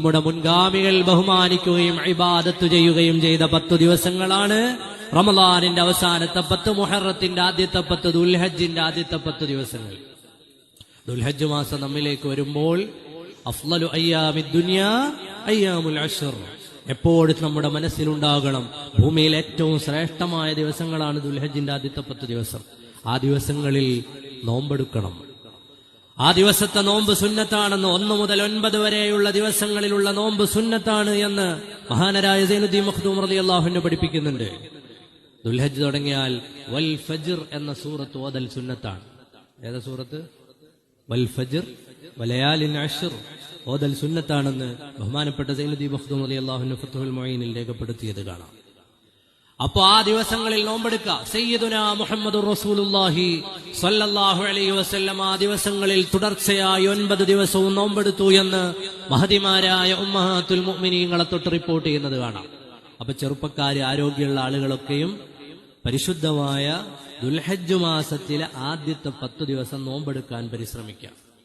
നമ്മുടെ മുൻഗാമികൾ ബഹുമാനിക്കുകയും ഇബാദത്ത് ചെയ്യുകയും ചെയ്ത പത്തു ദിവസങ്ങളാണ് റമലാനിന്റെ അവസാനത്തെ പത്ത് മുഹറത്തിന്റെ ആദ്യത്തെ പത്ത് ദുൽഹജിന്റെ ആദ്യത്തെ പത്ത് ദിവസങ്ങൾ. ദുൽഹജ് മാസം നമ്മിലേക്ക് വരുമ്പോൾ അഫ്ലലു അയ്യാമി ദുനിയ അയ്യാമുൽ അഷർ എപ്പോഴും നമ്മുടെ മനസ്സിലുണ്ടാകണം ഭൂമിയിൽ ഏറ്റവും ശ്രേഷ്ഠമായ ദിവസങ്ങളാണ് ദുൽഹജിന്റെ ആദ്യത്തെ പത്ത് ദിവസം. ആ ദിവസങ്ങളിൽ നോമ്പെടുക്കണം. ആ ദിവസത്തെ നോമ്പ് സുന്നത്താണെന്ന് ഒന്നു മുതൽ ഒൻപത് വരെയുള്ള ദിവസങ്ങളിലുള്ള നോമ്പ് സുന്നത്താണ് എന്ന് മഹാനരായ സൈനുദ്ദീൻ മഖ്ദൂം റലി അള്ളാഹുവിനെ പഠിപ്പിക്കുന്നുണ്ട്. ദുൽഹജ് തുടങ്ങിയാൽ വൽ ഫജിർ എന്ന സൂറത്ത് ഓതൽ സുന്നത്താണ്. ഏതാ സൂറത്ത്? വൽ ഫജിർ വലയാലിൻ അഷിർ ഓതൽ സുന്നത്താണെന്ന് ബഹുമാനപ്പെട്ട സൈനുദ്ദീൻ മഖ്ദൂം റലി അള്ളാഹുവിന് ഫത്തുൽ മൊയ്നിൽ രേഖപ്പെടുത്തിയത് കാണാം. അപ്പോ ആ ദിവസങ്ങളിൽ നോമ്പെടുക്കുക. സയ്യിദുന മുഹമ്മദ് റസൂലുല്ലാഹി സ്വല്ലല്ലാഹു അലൈ വസല്ലം ആ ദിവസങ്ങളിൽ തുടർച്ചയായി ഒൻപത് ദിവസവും നോമ്പെടുത്തു എന്ന് മഹതിമാരായ ഉമ്മഹാത്തുൽ മുഅ്മിനീങ്ങളെ തൊട്ട് റിപ്പോർട്ട് ചെയ്യുന്നത് കാണാം. അപ്പൊ ചെറുപ്പക്കാര് ആരോഗ്യമുള്ള ആളുകളൊക്കെയും പരിശുദ്ധമായ ദുൽഹജ്ജ് മാസത്തിലെ ആദ്യത്തെ പത്ത് ദിവസം നോമ്പെടുക്കാൻ പരിശ്രമിക്കാം.